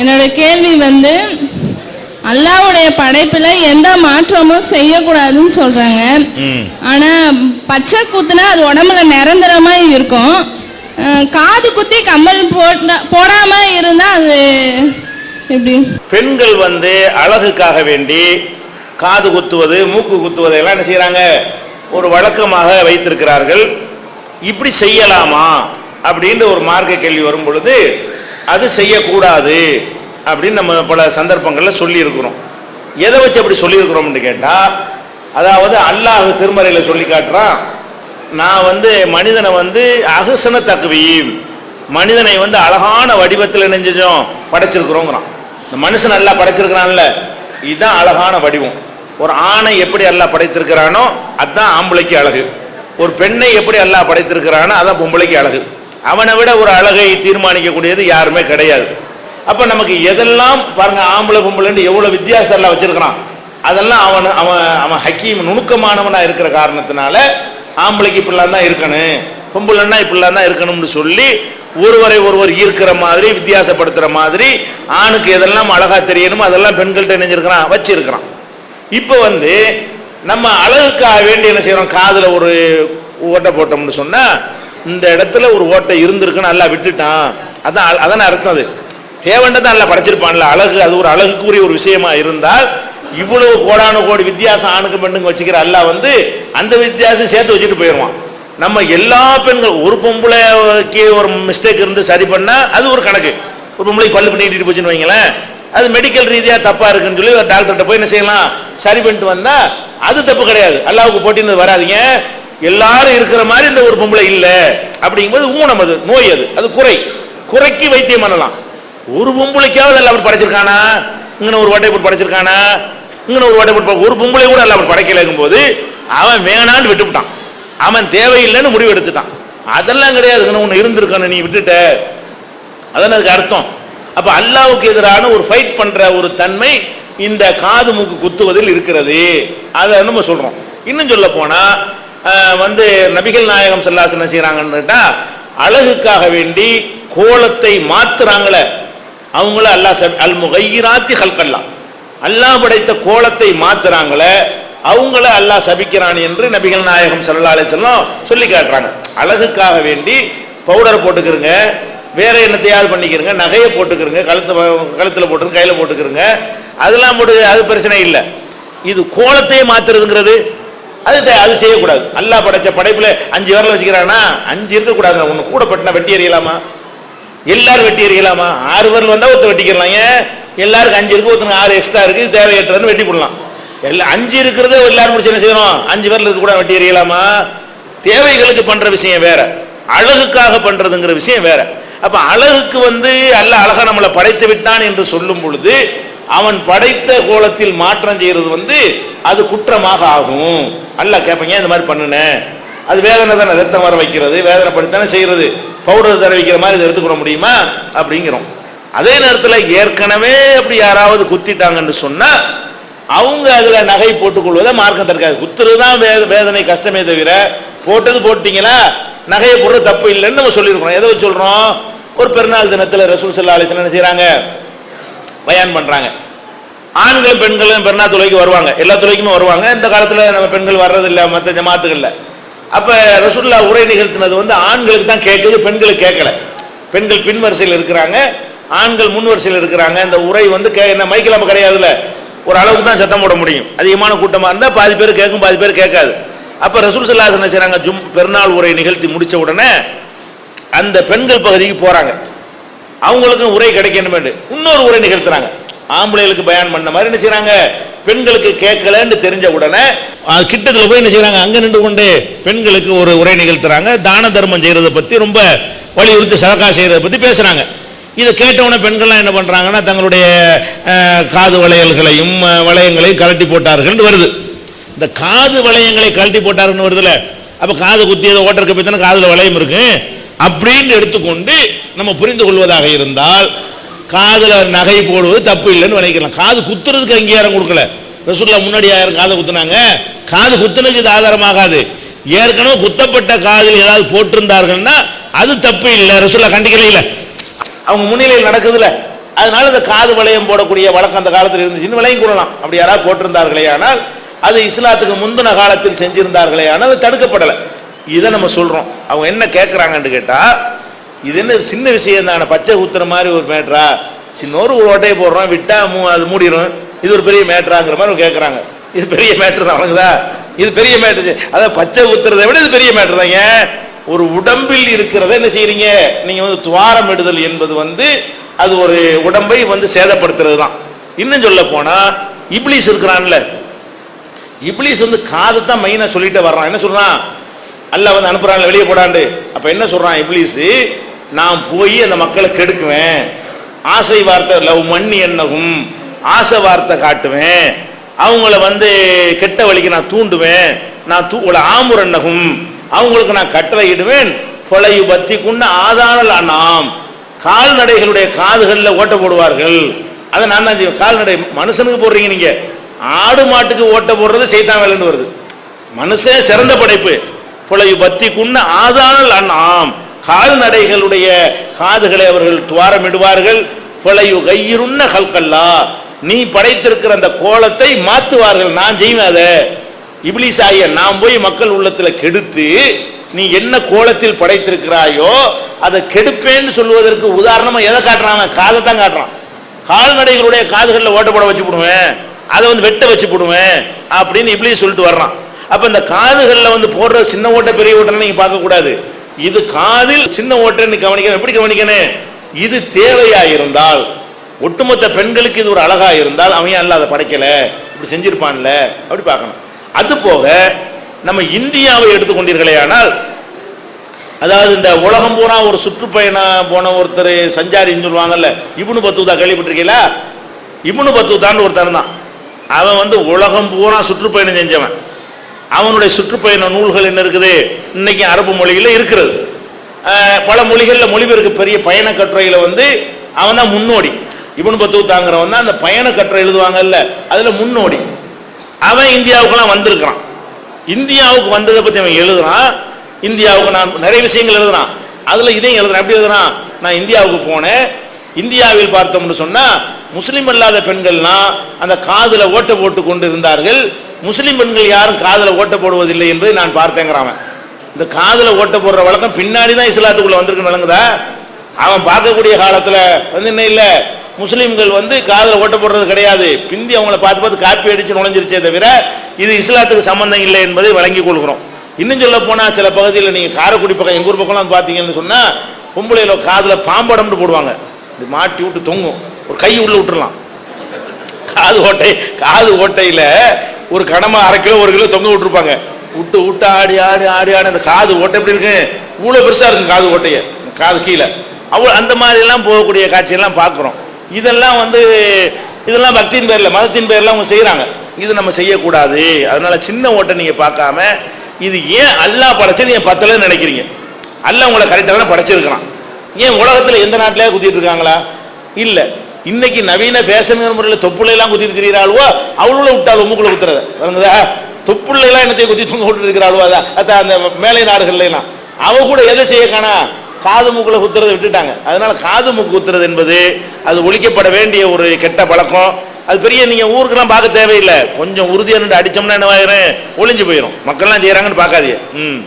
என்னோட கேள்வி வந்து அல்லாவுடைய படைப்புல எந்த மாற்றமும் செய்யக்கூடாதுன்னு சொல்றாங்க. ஆனா பச்சை குத்துனா அது உடம்புல நிரந்தரமா இருக்கும். காது குத்தி கம்மல் போட்டா போடாம இருந்தா அது எப்படி? பெண்கள் வந்து அழகுக்காக வேண்டி காது குத்துவது மூக்கு குத்துவதை எல்லாம் என்ன செய்றாங்க ஒரு வழக்கமாக வைத்திருக்கிறார்கள். இப்படி செய்யலாமா? அப்படின்ற ஒரு மார்க்க கேள்வி வரும் பொழுது அது செய்யக்கூடாது அப்படின்னு நம்ம பல சந்தர்ப்பங்களில் சொல்லியிருக்கிறோம். எதை வச்சு அப்படி சொல்லியிருக்கிறோம்னு கேட்டால் அதாவது அல்லாஹ் திருமறையில் சொல்லி காட்டுறான் நான் வந்து மனிதனை வந்து அகசன தக்குவீம் மனிதனை வந்து அழகான வடிவத்தில் நெஞ்சோம் படைச்சிருக்கிறோங்கிறான். இந்த மனுஷன் நல்லா படைச்சிருக்கிறான்ல இதுதான் அழகான வடிவம். ஒரு ஆணை எப்படி அல்லா படைத்திருக்கிறானோ அதுதான் ஆம்பளைக்கு அழகு. ஒரு பெண்ணை எப்படி அல்லா படைத்திருக்கிறானோ அதான் பொம்பளைக்கு அழகு. அவனை விட ஒரு அழகை தீர்மானிக்கக்கூடியது யாருமே கிடையாது. அப்ப நமக்கு எதெல்லாம் பாருங்க ஆம்பளை பொம்பளைன்னு எவ்வளவு வித்தியாசம் எல்லாம் வச்சிருக்கிறான். அதெல்லாம் அவன் அவன் அவன் ஹக்கீம் நுணுக்கமானவனா இருக்கிற காரணத்தினால ஆம்பளைக்கு இப்படிலாம் தான் இருக்கணும் பொம்பளைன்னா இப்படிலாம் தான் இருக்கணும்னு சொல்லி ஒருவரை ஒருவர் ஈர்க்கிற மாதிரி வித்தியாசப்படுத்துற மாதிரி ஆணுக்கு எதெல்லாம் அழகா தெரியணுமோ அதெல்லாம் பெண்கள்கிட்ட நினைஞ்சிருக்கிறான் வச்சிருக்கிறான். இப்போ வந்து நம்ம அழகுக்காக வேண்டி என்ன செய்யறோம்? காதுல ஒரு ஓட்டை போட்டோம்னு சொன்னா இந்த இடத்துல ஒரு ஓட்டை இருந்திருக்குன்னு நல்லா விட்டுட்டான். அதான் அ- அர்த்தம் அது. தேவண்டதை நல்லா படைச்சிருப்பான்ல அழகு அது ஒரு அழகுக்குரிய ஒரு விஷயமா இருந்தால் இவ்வளவு கோடானு கோடி வித்தியாசம் ஆணுக்கு பெண்ணுக்கு வச்சுக்கிற அல்லாஹ் வந்து அந்த வித்தியாசம் சேர்த்து வச்சுட்டு போயிடுவான். நம்ம எல்லா பெண்கள் ஒரு பொம்பளைக்கு ஒரு மிஸ்டேக் இருந்து சரி பண்ணா அது ஒரு கணக்கு. ஒரு பொம்பளைக்கு பல்லு பண்ணிட்டு போச்சுன்னு வைங்களேன். அது மெடிக்கல் ரீதியா தப்பா இருக்குன்னு சொல்லி ஒரு டாக்டர்கிட்ட போய் என்ன செய்யலாம்? சரி பண்ணிட்டு வந்தா அது தப்பு கிடையாது. அல்லாவுக்கு போட்டின்னு வராதீங்க. எல்லாரும் இருக்கிற மாதிரி இந்த ஒரு பொம்பளை இல்லை அப்படிங்கும்போது ஊனம் அது நோய் அது. அது குறை. குறைக்கு வைத்தியம் பண்ணலாம். ஒரு பொம்பளைக்காவது அல்ல அவர் படைச்சிருக்கானா? இங்கே ஒரு வாட்டை போட்டு படைச்சிருக்கானா? இங்கே ஒரு வாட்டை போட்டு ஒரு பொம்பளை கூட அல்ல அவர் படைக்கலைங்கும் போது அவன் வேணான்னு விட்டுவிட்டான் அவன் தேவையில்லைன்னு முடிவு எடுத்துட்டான். அதெல்லாம் கிடையாது. ஒன்று இருந்திருக்கணும் நீ விட்டுட்ட. அதான் அதுக்கு அர்த்தம். அப்போ அல்லாவுக்கு எதிரான ஒரு ஃபைட் பண்ற ஒரு தன்மை இந்த காது மூக்கு குத்துவதில் இருக்கிறது. அதை நம்ம சொல்றோம். இன்னும் சொல்ல போனா வந்து நபிகள் நாயகம் செல்லாசன் என்ன செய்யறாங்கன்னு அழகுக்காக வேண்டி கோலத்தை மாத்துறாங்களே. அவங்கள அல்லாஹ் அல் முகைராத்தி ஹல்கல்லா அல்லாஹ் படைத்த கோலத்தை மாத்துறாங்களே அவங்கள அல்லாஹ் சபிக்கிறான் என்று நபிகள் நாயகம் ஸல்லல்லாஹு அலைஹி சொல்லி காட்டுறாங்க. அழகுக்காக வேண்டி பவுடர் போட்டுக்கிறங்க வேற என்னத்தையாவது பண்ணிக்கிறங்க நகையை போட்டுக்கிறங்க கழுத்து கழுத்தில் போட்டுருங்க கையில் போட்டுக்கிறங்க அதெல்லாம் போட்டு அது பிரச்சனை இல்லை. இது கோலத்தையே மாத்துறதுங்கிறது அது தே- அது செய்யக்கூடாது. நல்லா படைச்ச படைப்புல அஞ்சு விரல் வச்சுக்கிறானா? அஞ்சு இருக்கக்கூடாது ஒன்று கூட பட்டினா வெட்டி எறியலாமா? எல்லாரும் வெட்டி எறியலாமா? ஆறு விரல் வந்தா ஒருத்தர் வெட்டிக்கலாம் ஏன்? எல்லாருக்கும் அஞ்சு இருக்கு ஒருத்தனுக்கு ஆறு எக்ஸ்ட்ரா இருக்கு தேவையற்றதுன்னு வெட்டி போடலாம். எல்லாம் அஞ்சு இருக்கிறத எல்லாரும் முடிச்சு என்ன செய்யணும்? அஞ்சு விரல் இருக்க கூட வெட்டி எறியலாமா? தேவைகளுக்கு பண்ற விஷயம் வேற. அழகுக்காக பண்றதுங்கிற விஷயம் வேற. அப்ப அழகுக்கு வந்து அல்ல அழகா நம்மளை படைத்து விட்டான் என்று சொல்லும் பொழுது அவன் படைத்த கோலத்தில் மாற்றம் செய்யறது வந்து அது குற்றமாக ஆகும். அல்ல கேட்பீங்க இந்த மாதிரி பண்ணுனேன் அது வேதனை தானே ரத்தம் வர வைக்கிறது வேதனைப்படுத்தானே செய்யறது. பவுடர் தர வைக்கிற மாதிரி இதை எடுத்துக்கிற முடியுமா? அப்படிங்கிறோம். அதே நேரத்தில் ஏற்கனவே அப்படி யாராவது குத்திட்டாங்கன்னு சொன்னா அவங்க அதுல நகை போட்டுக்கொள்வதை மார்க்கம் தடுக்காது. குத்துறது தான் வே வேதனை கஷ்டமே தவிர போட்டது போட்டீங்களா? நகையை போடுறது தப்பு இல்லைன்னு நம்ம சொல்லியிருக்கிறோம். எதை வச்சு சொல்றோம்? ஒரு பெருநாள் தினத்தில் ரசூல் சல்லா அலிஸ்லாம் என்ன செய்கிறாங்க பயான் பண்றாங்க. ஆண்கள் பெண்களும் பெருநாள் தொலைக்கு வருவாங்க. எல்லா துறைக்குமே வருவாங்க. இந்த காலத்தில் நம்ம பெண்கள் வர்றது மற்ற ஜமாத்துகளில். அப்போ ரசுல்லா உரை நிகழ்த்தினது வந்து ஆண்களுக்கு தான் கேட்குது பெண்களுக்கு கேட்கல. பெண்கள் பின்வரிசையில் இருக்கிறாங்க. ஆண்கள் முன்வரிசையில் இருக்கிறாங்க. இந்த உரை வந்து கே என்ன மைக்கில் நம்ம கிடையாதுல்ல. ஒரு அளவுக்கு தான் சத்தம் போட முடியும். அதிகமான கூட்டமாக இருந்தால் பாதி பேர் கேட்கும் பாதி பேர் கேட்காது. அப்போ ரசூல் சல்லா என்ன செய்கிறாங்க ஜும் பெருநாள் உரை நிகழ்த்தி முடித்த உடனே அந்த பெண்கள் பகுதிக்கு போகிறாங்க அவங்களுக்கும் உரை கிடைக்கணும் இன்னொரு உரை நிகழ்த்துறாங்க. ஆம்பளைகளுக்கு பயான் பண்ண மாதிரி என்ன செய்றாங்க? பெண்களுக்கு கேட்கலன்னு தெரிஞ்ச உடனே கிட்டத்தில் போய் என்ன செய்றாங்க? அங்க நின்று கொண்டு பெண்களுக்கு ஒரு உரை நிகழ்த்துறாங்க. தான தர்மம் செய்யறத பத்தி ரொம்ப வலியுறுத்தி சதக்கா செய்யறத பத்தி பேசுறாங்க. இதை கேட்டவுடனே பெண்கள்லாம் என்ன பண்றாங்கன்னா தங்களுடைய காது வளையல்களையும் வளையங்களையும் கழட்டி போட்டார்கள் வருது. இந்த காது வளையங்களை கழட்டி போட்டாருன்னு வருதுல. அப்ப காது குத்தியதை ஓட்டருக்கு போய் தானே காதுல வளையம் இருக்கு. அப்படின்னு எடுத்துக்கொண்டு நம்ம புரிந்து கொள்வதாக இருந்தால் காதுல நகை போடுவது தப்பு இல்லைன்னு நினைக்கலாம் காது குத்துறதுக்கு அங்கீகாரம் கொடுக்கல. ரசூல்லா முன்னாடி யாரும் காதை குத்துனாங்க? காது குத்துனதுக்கு இது ஆதாரமாகாது. ஏற்கனவே குத்தப்பட்ட காதில் ஏதாவது போட்டிருந்தார்கள்னா அது தப்பு இல்லை. ரசூல்லா கண்டிக்கல இல்லை. அவங்க முன்னிலையில் நடக்குதுல அதனால இந்த காது வளையம் போடக்கூடிய வழக்கம் அந்த காலத்தில் இருந்துச்சுன்னு விலையும் கூறலாம் அப்படி யாராவது போட்டிருந்தார்களே ஆனால் அது இஸ்லாத்துக்கு முந்தின காலத்தில் செஞ்சிருந்தார்களே ஆனால் அது தடுக்கப்படலை. இதை நம்ம சொல்றோம். அவங்க என்ன கேட்குறாங்கன்னு கேட்டால் இது என்ன சின்ன விஷயம் தானே? பச்சை ஊத்துற மாதிரி ஒரு மேட்ரா சின்னோரு ஒரு ஓட்டையை போடுறோம் விட்டா மூ அது மூடிடும் இது ஒரு பெரிய மேட்ராங்கிற மாதிரி கேட்குறாங்க இது பெரிய மேட்ரு தான் வழங்குதா இது பெரிய மேட்ரு அதாவது பச்சை ஊத்துறதை விட இது பெரிய மேட்ரு தான். ஏன்? ஒரு உடம்பில் இருக்கிறத என்ன செய்யறீங்க நீங்க வந்து துவாரம் இடுதல் என்பது வந்து அது ஒரு உடம்பை வந்து சேதப்படுத்துறது தான். இன்னும் சொல்ல போனா இப்லீஸ் இருக்கிறான்ல. இப்லீஸ் வந்து காதை தான் மெயினா சொல்லிட்டு வர்றான். என்ன சொல்றான்? அல்ல வந்து அனுப்புறான் வெளியே போடாண்டு அப்ப என்ன சொல்றான் இப்லீஸ் நான் போய் அந்த மக்களை கெடுக்குவேன். ஆசை வார்த்தை லவ் மண்ணி என்னகும்? ஆசை வார்த்தை காட்டுவேன். அவங்கள வந்து கெட்ட வழிக்கு நான் தூண்டுவேன். நான் தூ ஆமுர் என்னகும்? அவங்களுக்கு நான் கட்டளையிடுவேன் கொலையு பத்தி குண்ட ஆதானல் அண்ணாம். கால்நடைகளுடைய காதுகளில் ஓட்ட போடுவார்கள். அதை நான் தான் செய்வேன். கால்நடை மனுஷனுக்கு போடுறீங்க நீங்க. ஆடு மாட்டுக்கு ஓட்ட போடுறது செய்தான் வேலைன்னு வருது. மனுஷன் சிறந்த படைப்பு. புலையு பத்தி குன்ன ஆதானல் அண்ணாம். கால்நடைகளுடைய காதுகளை அவர்கள் துவாரமிடுவார்கள். புலையு கையிருன்ன கல்கல்லா நீ படைத்திருக்கிற அந்த கோலத்தை மாத்துவார்கள். நான் செய்வேன் அதை. இப்லீஸ் ஆகிய நான் போய் மக்கள் உள்ளத்தில் கெடுத்து நீ என்ன கோலத்தில் படைத்திருக்கிறாயோ அதை கெடுப்பேன்னு சொல்வதற்கு உதாரணமாக எதை காட்டுறான் காதை தான் காட்டுறான். கால்நடைகளுடைய காதுகளில் ஓட்டப்பட வச்சு போடுவேன் அதை வந்து வெட்ட வச்சு போடுவேன் அப்படின்னு இப்படி சொல்லிட்டு வர்றான். அப்போ இந்த காதுகளில் வந்து போடுற சின்ன ஓட்டை பெரிய ஓட்டம்னு நீங்கள் பார்க்கக்கூடாது. இது காதில் சின்ன ஓட்டைன்னு கவனிக்கணும். எப்படி கவனிக்கணும்? இது தேவையா இருந்தால் ஒட்டுமொத்த பெண்களுக்கு இது ஒரு அழகா இருந்தால் அவன் ஏன் அல்ல அதை படைக்கல? இப்படி செஞ்சிருப்பான்ல? அப்படி பார்க்கணும். அது போக நம்ம இந்தியாவை எடுத்துக்கொண்டீர்களே ஆனால் அதாவது இந்த உலகம் பூரா ஒரு சுற்றுப்பயணம் போன ஒருத்தர் சஞ்சாரின்னு சொல்லுவாங்கல்ல இவனு பத்துதா கேள்விப்பட்டிருக்கீங்களா? இப்னு பத்துதான்னு ஒருத்தன் தான் அவன் வந்து உலகம் பூரா சுற்றுப்பயணம் செஞ்சவன். அவனுடைய சுற்றுப்பயண நூல்கள் என்ன இருக்குது? இன்னைக்கு அரபு மொழியில் இருக்கிறது. பல மொழிகளில் மொழிபெயர்க்க பெரிய பயண கட்டுரையில் வந்து அவன் தான் முன்னோடி. இப்னு பத்துதாங்கிறவன் தான் அந்த பயண கட்டுரை எழுதுவாங்கல்ல அதில் முன்னோடி. அவன் இந்தியாவுக்குலாம் வந்திருக்கிறான். இந்தியாவுக்கு வந்ததை பற்றி அவன் எழுதுறான். இந்தியாவுக்கு நான் நிறைய விஷயங்கள் எழுதுறான். அதில் இதையும் எழுதுறேன். எப்படி எழுதுறான்? நான் இந்தியாவுக்கு போனேன். இந்தியாவில் பார்த்தோம்னு சொன்னா முஸ்லீம் அல்லாத பெண்கள்லாம் அந்த காதுல ஓட்ட போட்டு கொண்டு இருந்தார்கள் முஸ்லீம் பெண்கள் யாரும் காதுல ஓட்ட போடுவதில்லை என்பதை நான் பார்த்தேங்கிறான் அவன். இந்த காதுல ஓட்ட போடுற வழக்கம் பின்னாடி தான் இஸ்லாத்துக்குள்ள வந்திருக்கு விளங்குதா? அவன் பார்க்கக்கூடிய காலத்துல வந்து என்ன இல்ல. முஸ்லீம்கள் வந்து காதில் ஓட்ட போடுறது கிடையாது. பிந்தி அவங்கள பார்த்து பார்த்து காப்பி அடிச்சு நுழைஞ்சிருச்சே தவிர இது இஸ்லாத்துக்கு சம்பந்தம் இல்லை என்பதை வழங்கி கொள்கிறோம். இன்னும் சொல்ல போனா சில பகுதியில் நீங்க காரைக்குடி பக்கம் எங்கள் ஊர் பக்கம்லாம் பார்த்தீங்கன்னு சொன்னா பொம்பளையில காதுல பாம்படம்னு போடுவாங்க. இது மாட்டி விட்டு தொங்கும். ஒரு கை உள்ள விட்டுறலாம். காது ஓட்டை காது ஓட்டையில ஒரு கடமை அரை கிலோ ஒரு கிலோ தொங்க விட்டுருப்பாங்க. விட்டு விட்டு ஆடி ஆடி ஆடி ஆடி அந்த காது ஓட்டை எப்படி இருக்கு? இவ்வளோ பெருசா இருக்கும் காது ஓட்டைய. காது கீழே. அவ்வளோ அந்த மாதிரி எல்லாம் போகக்கூடிய காட்சியெல்லாம் பார்க்குறோம். இதெல்லாம் வந்து இதெல்லாம் பக்தியின் பேரில் மதத்தின் பேரில் அவங்க செய்கிறாங்க இது நம்ம செய்யக்கூடாது. அதனால சின்ன ஓட்டை நீங்கள் பார்க்காம இது ஏன் அல்லா படைச்சது ஏன் பத்தலன்னு நினைக்கிறீங்க. அல்ல உங்களை கரெக்டாக தான் படைச்சிருக்கிறான். ஏன் உலகத்தில் எந்த நாட்டிலே குத்திட்டு இருக்காங்களா? இல்ல. இன்னைக்கு நவீன ஃபேஷனுங்கிற முறையில் தொப்புள்ள எல்லாம் குத்திட்டு திரியிறாளுவோ அவளுள்ள விட்டாள் உமுக்குள்ள குத்துறத. வழங்குதா தொப்புள்ள எல்லாம் என்னத்தை குத்தி தொங்க விட்டு இருக்கிறாளுவோ அதான் அதான் அந்த மேலை நாடுகள்ல எல்லாம் அவ கூட எதை செய்ய காணா? காது மூக்குல குத்துறதை விட்டுட்டாங்க. அதனால காது மூக்கு குத்துறது என்பது அது ஒழிக்கப்பட வேண்டிய ஒரு கெட்ட பழக்கம். அது பெரிய நீங்க ஊருக்கெல்லாம் பார்க்க தேவையில்லை. கொஞ்சம் உறுதியாக நின்று அடிச்சோம்னா என்ன ஆயிரும் ஒளிஞ்சு போயிடும் மக்கள்லாம் செய்யறாங்கன்னு பார்க்காதீங்க. ம்.